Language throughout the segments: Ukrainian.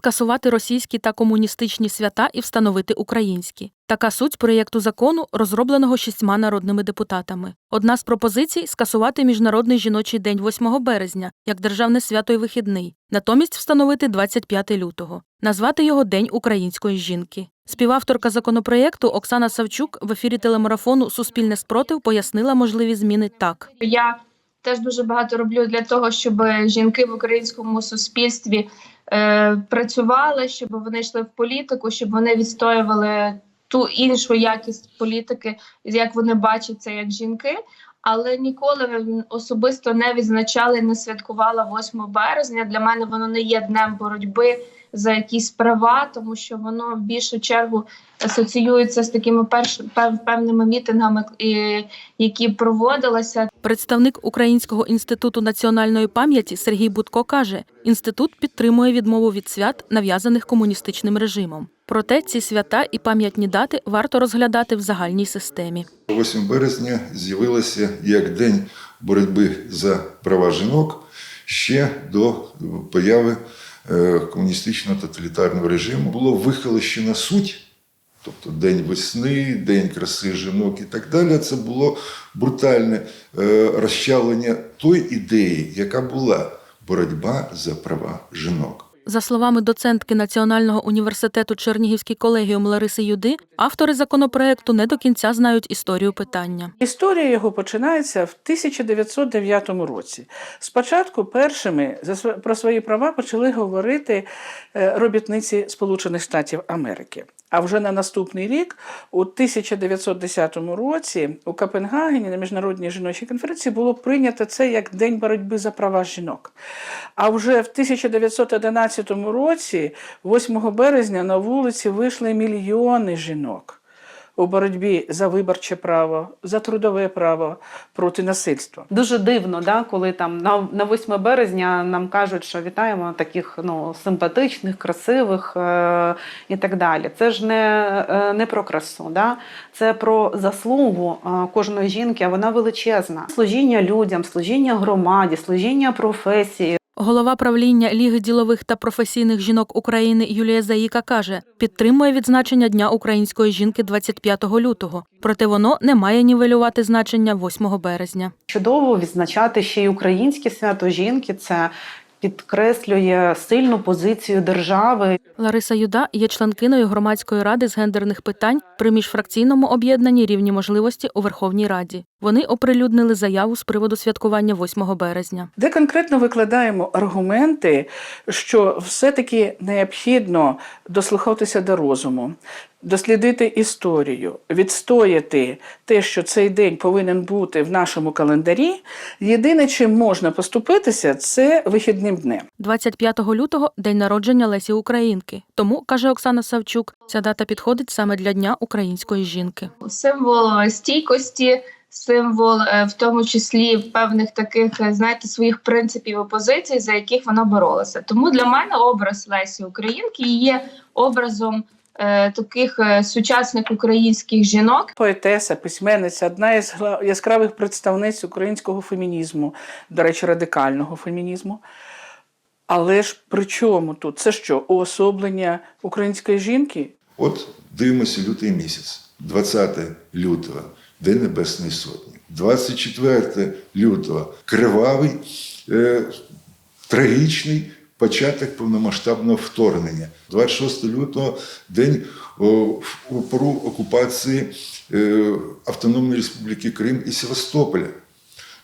скасувати російські та комуністичні свята і встановити українські. Така суть проєкту закону, розробленого шістьма народними депутатами. Одна з пропозицій скасувати Міжнародний жіночий день 8 березня як державне свято й вихідний, натомість встановити 25 лютого, назвати його День української жінки. Співавторка законопроєкту Оксана Савчук в ефірі телемарафону Суспільне спротив пояснила можливі зміни так. Я теж дуже багато роблю для того, щоб жінки в українському суспільстві е, працювали, щоб вони йшли в політику, щоб вони відстоювали ту іншу якість політики, як вони бачать це як жінки. Але ніколи особисто не відзначала і не святкувала 8 березня. Для мене воно не є днем боротьби за якісь права, тому що воно в більшу чергу асоціюється з такими перш, пев, певними мітингами, які проводилися. Представник Українського інституту національної пам'яті Сергій Будко каже: інститут підтримує відмову від свят, нав'язаних комуністичним режимом. Проте ці свята і пам'ятні дати варто розглядати в загальній системі. 8 березня з'явилося як День боротьби за права жінок ще до появи е, комуністичного тоталітарного режиму. Було вихолощено суть, тобто День весни, День краси жінок і так далі. Це було брутальне е, розчавлення тої ідеї, яка була боротьба за права жінок. За словами доцентки Національного університету Чернігівський колегіум Лариси Юди, автори законопроекту не до кінця знають історію питання. Історія його починається в 1909 році. Спочатку першими про свої права почали говорити е, робітниці Сполучених Штатів Америки. А вже на наступний рік, у 1910 році, у Копенгагені на міжнародній жіночій конференції було прийнято це як День боротьби за права жінок. А вже в 1911 році, 8 березня, на вулиці вийшли мільйони жінок у боротьбі за виборче право, за трудове право проти насильства. Дуже дивно, да, коли там на, на 8 березня нам кажуть, що вітаємо таких ну, симпатичних, красивих е, і так далі. Це ж не, е, не про красу, да? це про заслугу е, кожної жінки, а вона величезна. Служіння людям, служіння громаді, служіння професії. Голова правління Ліги ділових та професійних жінок України Юлія Заїка каже, підтримує відзначення Дня української жінки 25 лютого, проте воно не має нівелювати значення 8 березня. Чудово відзначати ще й українське свято жінки. Це підкреслює сильну позицію держави. Лариса Юда є членкиною громадської ради з гендерних питань при міжфракційному об'єднанні рівні можливості у Верховній Раді. Вони оприлюднили заяву з приводу святкування 8 березня. Де конкретно викладаємо аргументи, що все-таки необхідно дослухатися до розуму, дослідити історію, відстояти те, що цей день повинен бути в нашому календарі. Єдине, чим можна поступитися, це вихідним днем. 25 лютого день народження Лесі Українки. Тому каже Оксана Савчук, ця дата підходить саме для Дня української жінки. Символ стійкості, символ, е, в тому числі певних таких, е, знаєте, своїх принципів і позицій, за яких вона боролася. Тому для мене образ Лесі Українки є образом е, таких сучасних українських жінок, Поетеса, письменниця, одна із яскравих представниць українського фемінізму, до речі, радикального фемінізму. Але ж при чому тут? Це що, уособлення української жінки? От дивимося лютий місяць, 20 лютого, День Небесної Сотні. 24 лютого кривавий, е, трагічний початок повномасштабного вторгнення. 26 лютого день о, окупації е, Автономної Республіки Крим і Севастополя.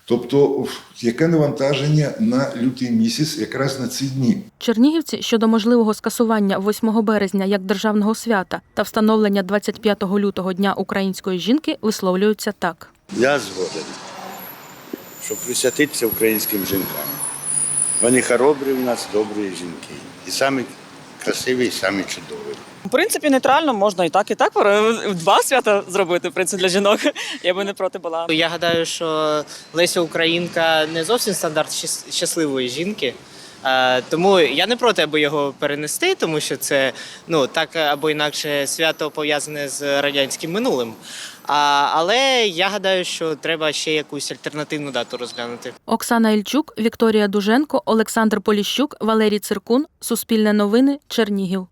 Тобто, яке навантаження на лютий місяць якраз на ці дні? Чернігівці щодо можливого скасування 8 березня як державного свята та встановлення 25 лютого Дня української жінки висловлюються так. Я згоден, щоб присвятитися українським жінкам. Вони хоробрі в нас, добрі жінки. І самі красиві, і самі чудові. В принципі, нейтрально можна і так, і так. Два свята зробити в принципі, для жінок. Я би не проти була. Я гадаю, що Леся Українка не зовсім стандарт щасливої жінки. Е, тому я не проти, аби його перенести, тому що це ну так або інакше свято пов'язане з радянським минулим. А, але я гадаю, що треба ще якусь альтернативну дату розглянути. Оксана Ільчук, Вікторія Дуженко, Олександр Поліщук, Валерій Циркун. Суспільне новини. Чернігів.